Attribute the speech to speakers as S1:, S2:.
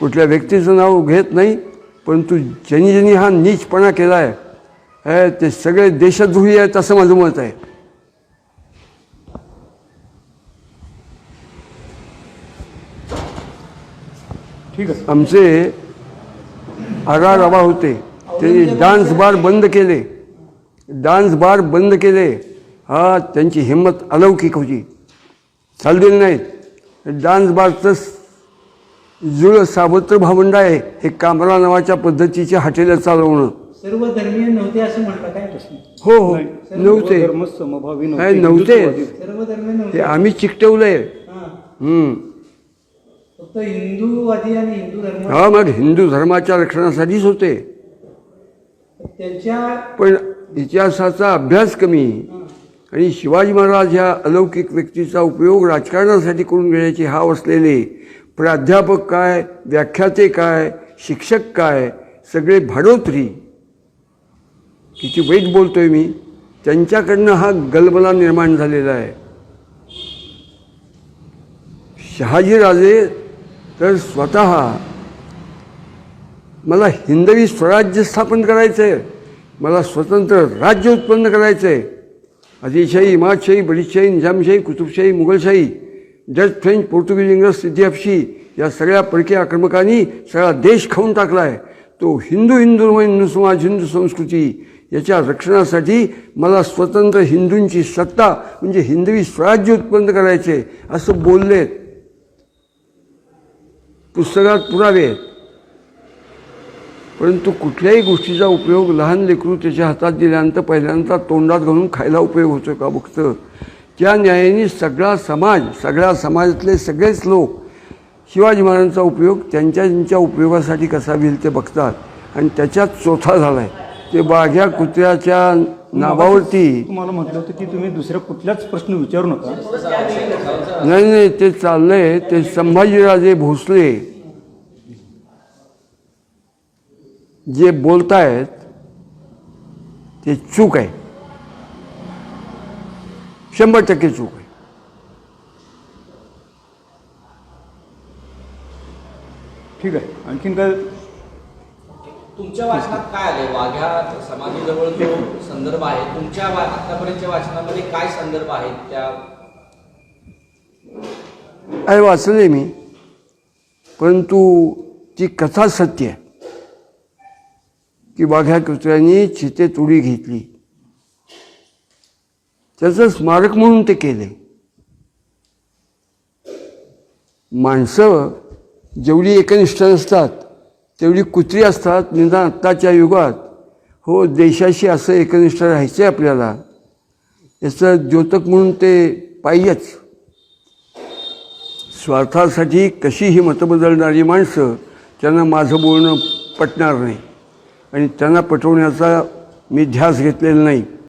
S1: कुठल्या व्यक्तीचं नाव घेत नाही परंतु ज्यांनी ज्यांनी हा नीचपणा केला आहे ते सगळे देशद्रोही आहेत असं माझं मत आहे.
S2: ठीक आहे
S1: आमचे आगा रबा होते. त्यांनी डान्स बार बंद केले. डान्स बार बंद केले. हा त्यांची हिंमत अलौकिक होती. चाललेली नाहीत. डान्स बारचं जुळ सावत्र भावंड आहे. हे कामरा नावाच्या पद्धतीचे हॉटेलं चालवणं.
S3: सर्व धर्मीय नव्हते असं म्हणलं काय प्रश्न?
S1: हो हो. नव्हते.
S2: धर्म समभावी
S1: नाही, नव्हते.
S3: सर्व धर्मीय
S1: ते
S3: नव्हते
S1: आम्ही चिकटवलंय.
S3: हा.
S1: हम्म.
S3: फक्त हिंदूवादी आणि हिंदू धर्म.
S1: हा मग हिंदू धर्माच्या रक्षणासाठीच होते.
S3: त्यांच्या
S1: पण इतिहासाचा अभ्यास कमी. आणि शिवाजी महाराज ह्या अलौकिक व्यक्तीचा उपयोग राजकारणासाठी करून घेण्याची हाव असलेले. प्राध्यापक काय व्याख्याते काय शिक्षक काय सगळे भाडोत्री. किती वाईट बोलतोय मी. त्यांच्याकडनं हा गलबला निर्माण झालेला आहे. शहाजीराजे तर स्वतः मला हिंदवी स्वराज्य स्थापन करायचं आहे मला स्वतंत्र राज्य उत्पन्न करायचं आहे आदिलशाही इमादशाही बडीशाही निजामशाही कुतुबशाही मुघलशाही जज फ्रेंच पोर्तुगीज इंग्रज सिद्धिअपशी या सगळ्या परकीय आक्रमकांनी सगळा देश खाऊन टाकला आहे तो हिंदू हिंदू हिंदू समाज हिंदू संस्कृती याच्या रक्षणासाठी मला स्वतंत्र हिंदूंची सत्ता म्हणजे हिंदवी स्वराज्य उत्पन्न करायचे असं बोललेत पुस्तकात पुरावे. आहेत परंतु कुठल्याही गोष्टीचा उपयोग लहान लेकरू त्याच्या हातात दिल्यानंतर पहिल्यांदा तोंडात घालून खायला उपयोग होतो का बघतं. त्या न्यायाने सगळा समाज सगळ्या समाजातले सगळेच लोक शिवाजी महाराजांचा उपयोग त्यांच्या त्यांच्या उपयोगासाठी कसा होईल ते बघतात. आणि त्याच्यात चोथा झाला आहे ते वाघ्या कुत्र्याच्या नावावरती
S2: तुम्हाला म्हटलं होतं की तुम्ही दुसऱ्या कुठल्याच प्रश्न विचारू नका.
S1: नाही नाही ते चाललंय. ते संभाजीराजे भोसले जे बोलतायत ते चूक आहे. शंभर टक्के चूक आहे.
S2: ठीक आहे. आणखीन काय?
S4: तुमच्या वाचनात काय आले वाघ्या समाधीजवळ जो संदर्भ आहे तुमच्या आतापर्यंतच्या वाचनामध्ये काय संदर्भ आहेत त्या?
S1: आहे वाचले मी परंतु ती कथा सत्य आहे. की वाघ्या कुत्र्यांनी चितेत उडी घेतली. त्याचं स्मारक म्हणून ते केले माणसं जेवढी एकनिष्ठ नसतात तेवढी कुत्री असतात निदान आत्ताच्या युगात. हो देशाशी असं एकनिष्ठ राहायचं आहे आपल्याला. याचं द्योतक म्हणून ते पाहिजेच. स्वार्थासाठी कशीही मतं बदलणारी माणसं त्यांना माझं बोलणं पटणार नाही. आणि त्यांना पटवण्याचा मी ध्यास घेतलेला नाही.